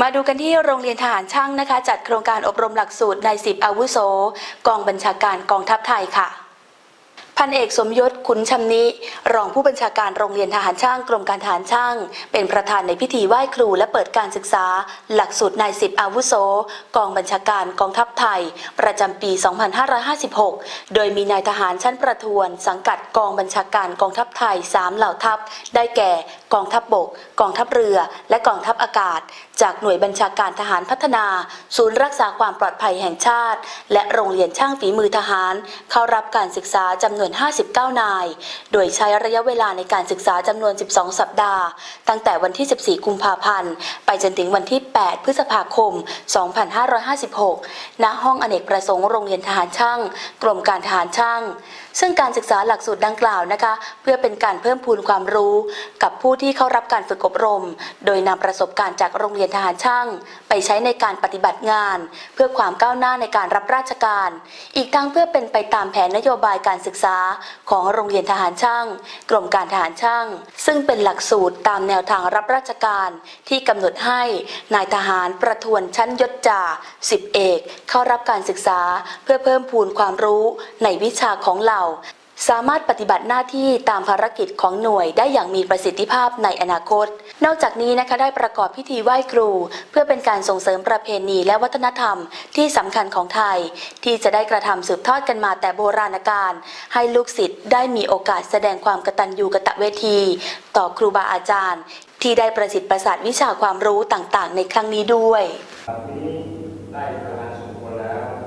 มาดูกันที่โรงเรียนทหารช่างนะคะ จัดโครงการอบรมหลักสูตรนายสิบอาวุโส กองบัญชาการกองทัพไทยค่ะ พันเอกสมยศขุนชำนิ รองผู้บัญชาการโรงเรียนทหารช่างกรมการทหารช่าง เป็นประธานในพิธีไหว้ครูและเปิดการศึกษา หลักสูตรนายสิบอาวุโส กองบัญชาการกองทัพไทย ประจำปี 2556 โดยมีนายทหารชั้นประทวน สังกัดกองบัญชาการกองทัพไทย 3 เหล่าทัพ ได้แก่ กองทัพบบก กองทัพเรือ และกองทัพอากาศ จากหน่วยบัญชาการทหารพัฒนา ศูนย์รักษาความปลอดภัยแห่งชาติ และโรงเรียนช่างฝีมือทหาร เข้ารับการศึกษาจำนวน59 นาย โดยใช้ระยะเวลาในการศึกษาจำนวน 12 สัปดาห์ ตั้งแต่วันที่ 14 กุมภาพันธ์ ไปจนถึงวันที่ 8 พฤษภาคม 2556 ณ ห้องอเนกประสงค์โรงเรียนทหารช่าง กรมการทหารช่าง ซึ่งการศึกษาหลักสูตรดังกล่าวนะคะ เพื่อเป็นการเพิ่มพูนความรู้กับผู้ที่เข้ารับการฝึกอบรม โดยนำประสบการณ์จากโรงเรียนทหารช่าง ไปใช้ในการปฏิบัติงาน เพื่อความก้าวหน้าในการรับราชการ อีกทั้งเพื่อเป็นไปตามแผนนโยบายการศึกษาของโรงเรียนทหารช่าง กรมการทหารช่าง ซึ่งเป็นหลักสูตรตามแนวทางรับราชการที่กำหนดให้นายทหารประทวนชั้นยศจ่าสิบเอก เข้ารับการศึกษาเพื่อเพิ่มพูนความรู้ในวิชาของเหล่า สามารถปฏิบัติหน้าที่ตามภารกิจของหน่วยได้อย่างมีประสิทธิภาพในอนาคต นอกจากนี้นะคะได้ประกอบพิธีไหว้ครู เพื่อเป็นการส่งเสริมประเพณีและวัฒนธรรมที่สำคัญของไทย ที่จะได้กระทำสืบทอดกันมาแต่โบราณกาลให้ลูกศิษย์ได้มีโอกาสแสดงความกตัญญูกตะเวที ต่อครูบาอาจารย์ ที่ได้ประสิทธิ์ประสาทวิชาความรู้ต่างๆ ในครั้งนี้ด้วยได้ประมาณสมควรแล้ว